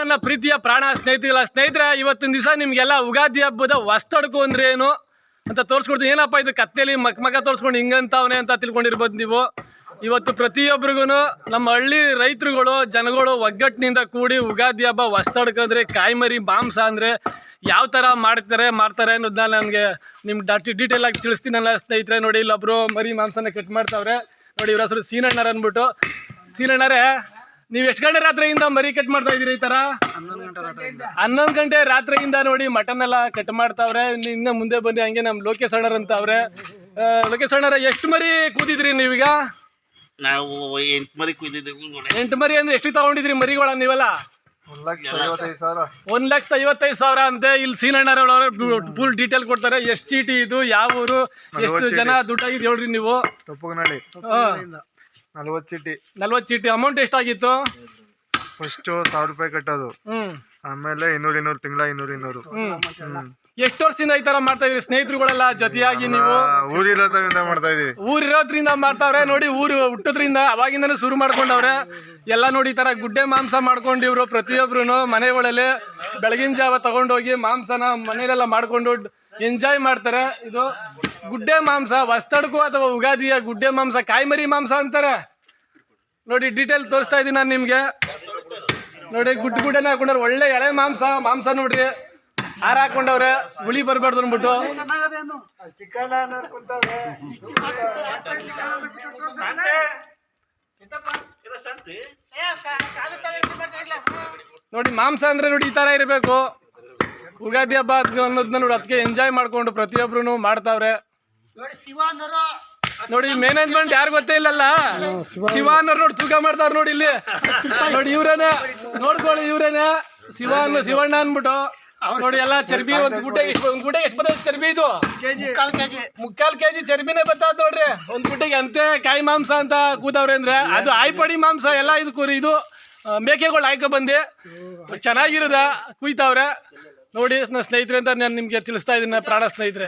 ನನ್ನ ಪ್ರೀತಿಯ ಪ್ರಾಣ ಸ್ನೇಹಿತಗಳ ಸ್ನೇಹಿತರೆ, ಇವತ್ತಿನ ದಿವಸ ನಿಮಗೆಲ್ಲ ಉಗಾದಿ ಹಬ್ಬದ ವಸ್ತಡ್ಕು ಅಂದ್ರೆ ಏನು ಅಂತ ತೋರಿಸ್ಕೊಡ್ತೀನಿ. ಏನಪ್ಪ ಇದು ಕತ್ತೇಲಿ ಮಕ್ ಮಗ ತೋರಿಸ್ಕೊಂಡು ಹಿಂಗಂತವನೆ ಅಂತ ತಿಳ್ಕೊಂಡಿರ್ಬೋದು ನೀವು. ಇವತ್ತು ಪ್ರತಿಯೊಬ್ಬರಿಗೂ ನಮ್ಮ ಹಳ್ಳಿ ರೈತರುಗಳು, ಜನಗಳು ಒಗ್ಗಟ್ಟಿನಿಂದ ಕೂಡಿ ಉಗಾದಿ ಹಬ್ಬ ವಸ್ತಡ್ಕಂದ್ರೆ ಕಾಯಿಮರಿ, ಮಾಂಸ ಅಂದರೆ ಯಾವ ಥರ ಮಾಡ್ತಾರೆ ಮಾಡ್ತಾರೆ ಅನ್ನೋದನ್ನ ನನಗೆ ನಿಮ್ಗೆ ಡಾಟಿ ಡೀಟೇಲ್ ಆಗಿ ತಿಳಿಸ್ತೀನಲ್ಲ ಸ್ನೇಹಿತರೆ. ನೋಡಿ ಇಲ್ಲೊಬ್ಬರು ಮರಿ ಮಾಂಸನ ಕಟ್ ಮಾಡ್ತಾವ್ರೆ. ನೋಡಿ ಇವ್ರ ಹೆಸರು ಸೀನಣ್ಣರ ಅಂದ್ಬಿಟ್ಟು. ಸೀನಣ್ಣರೇ ನೀವು ಎಷ್ಟು ಗಂಟೆ ರಾತ್ರಿಯಿಂದ ಮರಿ ಕಟ್ ಮಾಡ್ತಾ ಇದೀರಿ ಈ ತರ? ಹನ್ನೊಂದು ಗಂಟೆ ರಾತ್ರಿಯಿಂದ ನೋಡಿ ಮಟನ್ ಎಲ್ಲ ಕಟ್ ಮಾಡ್ತಾವ್ರೆ. ಇನ್ನು ಇನ್ನ ಮುಂದೆ ಬನ್ನಿ ಹಂಗೆ ನಮ್ಮ ಲೋಕೇಶ್ ಅಣ್ಣರ್ ಅಂತ ಅವ್ರೆ ಲೋಕೇಶ್ ಅಣ್ಣರ ಎಷ್ಟು ಮರಿ ಕೂತಿದ್ರಿ ನೀವೀಗ? ನಾವು ಎಂಟು ಮರಿ ಕುಯ್ದಿದ್ದೀವಿ ನೋಡಿ. ಎಂಟು ಮರಿ ಅಂದ್ರೆ ಎಷ್ಟು ತಗೊಂಡಿದ್ರಿ ಮರಿಗಳ ನೀವೆಲ್ಲ? ಒಂದ್ ಲಕ್ಷ ಐವತ್ತೈದು ಸಾವಿರ. ಲಕ್ಷದ ಐವತ್ತೈದು ಸಾವಿರ ಅಂತೆ. ಇಲ್ಲಿ ಸೀನಣ್ಣರವ್ರವ್ರೆ ಫುಲ್ ಡೀಟೇಲ್ ಕೊಡ್ತಾರೆ. ಎಷ್ಟು ಚೀಟಿ ಇದು ಯಾವ ಊರು ಎಷ್ಟು ಜನ ದುಡ್ಡಾಗಿದೆ ಹೇಳ್ರಿ ನೀವು. ನಲ್ವತ್ತು ಚೀಟಿ. ನಲ್ವತ್ತು ಚೀಟಿ. ಅಮೌಂಟ್ ಎಷ್ಟಾಗಿತ್ತು? ಫಸ್ಟ್ ಸಾವಿರ ರೂಪಾಯಿ ಕಟ್ಟೋದು. ಹ್ಮ್. ಆಮೇಲೆ ಇನ್ನೂರು ಇನ್ನೂರು ತಿಂಗಳ ಇನ್ನೂರು ಇನ್ನೂರು. ಹ್ಮ್. ಎಷ್ಟು ವರ್ಷದಿಂದ ಈ ತರ ಮಾಡ್ತಾ ಇದ್ರಿ ಸ್ನೇಹಿತರುಗಳೆಲ್ಲ ಜೊತೆಯಾಗಿ ನೀವು? ಊರಿರೋದ್ರಿಂದ ಮಾಡ್ತಾ ಇದೀವಿ ಊರಿರೋದ್ರಿಂದ ಮಾಡ್ತಾವ್ರೆ. ನೋಡಿ ಊರು ಹುಟ್ಟೋದ್ರಿಂದ ಅವಾಗಿಂದನೂ ಶುರು ಮಾಡ್ಕೊಂಡವ್ರೆ. ಎಲ್ಲ ನೋಡಿ ಈ ತರ ಗುಡ್ಡೆ ಮಾಂಸ ಮಾಡ್ಕೊಂಡಿವ್ರು ಇವರು ಮನೆ ಮನೆಗಳಲ್ಲಿ ಬೆಳಗಿನ ಜಾವ ತಗೊಂಡೋಗಿ ಮಾಂಸನ ಮನೆಯಲ್ಲೆಲ್ಲ ಮಾಡ್ಕೊಂಡು ಎಂಜಾಯ್ ಮಾಡ್ತಾರೆ. ಇದು ಗುಡ್ಡೆ ಮಾಂಸ ವಸ್ತಡ್ಕು ಅಥವಾ ಉಗಾದಿಯ ಗುಡ್ಡೆ ಮಾಂಸ, ಕಾಯಿಮರಿ ಮಾಂಸ ಅಂತಾರೆ. ನೋಡಿ ಡೀಟೇಲ್ ತೋರಿಸ್ತಾ ಇದ್ದೀನಿ ನಾನು ನಿಮಗೆ. ನೋಡಿ, ಗುಡ್ಡ ಗುಡ್ಡೆನ ಹಾಕೊಂಡವ್ರೆ. ಒಳ್ಳೆ ಎಳೆ ಮಾಂಸ ಮಾಂಸ ನೋಡ್ರಿ ಹಾರ ಹಾಕೊಂಡವ್ರೆ. ಹುಳಿ ಬರಬಾರ್ದು ಅಂದ್ಬಿಟ್ಟು. ನೋಡಿ, ಮಾಂಸ ಅಂದ್ರೆ ನೋಡಿ ಈ ತರ ಇರಬೇಕು. ಉಗಾದಿ ಹಬ್ಬ ಅನ್ನೋದನ್ನ ನೋಡಿ, ಅದಕ್ಕೆ ಎಂಜಾಯ್ ಮಾಡ್ಕೊಂಡು ಪ್ರತಿಯೊಬ್ರು ಮಾಡ್ತಾವ್ರೆ. ನೋಡಿ ಮ್ಯಾನೇಜ್ಮೆಂಟ್ ಯಾರು ಗೊತ್ತೇ ಇಲ್ಲಲ್ಲ? ಶಿವ ಅನ್ನೋರು ನೋಡಿ ತೂಕ ಮಾಡ್ತಾರ ನೋಡಿ ಇಲ್ಲಿ. ನೋಡಿ ಇವ್ರೇನೆ. ನೋಡ್ಕೊಳ್ಳಿ ಇವ್ರೇನೆ. ಶಿವ ಅನ್ನೋ ಶಿವಣ್ಣ ಅನ್ಬಿಟ್ಟು ನೋಡಿ ಎಲ್ಲ ಚರ್ಬಿ ಒಂದು ಗುಡ್ಡೆ ಎಷ್ಟು ಒಂದ್ ಗುಡ್ಡೆ ಎಷ್ಟು ಬರ್ತದೆ ಚರ್ಬಿ ಇದು? ಮುಕ್ಕಾಲ್ ಕೆಜಿ. ಚರ್ಬಿನೇ ಬರ್ತದ ನೋಡ್ರಿ. ಒಂದ್ ಗುಡ್ಡೆಗೆ ಅಂತೆ ಕಾಯಿ ಮಾಂಸ ಅಂತ ಕೂತವ್ರೆ ಅಂದ್ರೆ. ಅದು ಆಯ್ಪಡಿ ಮಾಂಸ ಎಲ್ಲ ಇದು ಕುರಿ ಇದು ಮೇಕೆಗಳು ಆಯ್ಕೊ ಬಂದಿ. ಚೆನ್ನಾಗಿರದ ಕುಯ್ತಾವ್ರೆ. ನೋಡಿ ನನ್ನ ಸ್ನೇಹಿತರೆ ಅಂತ ನಾನು ನಿಮ್ಗೆ ತಿಳಿಸ್ತಾ ಇದ್ದೀನಿ ಪ್ರಾಣ ಸ್ನೇಹಿತರೆ.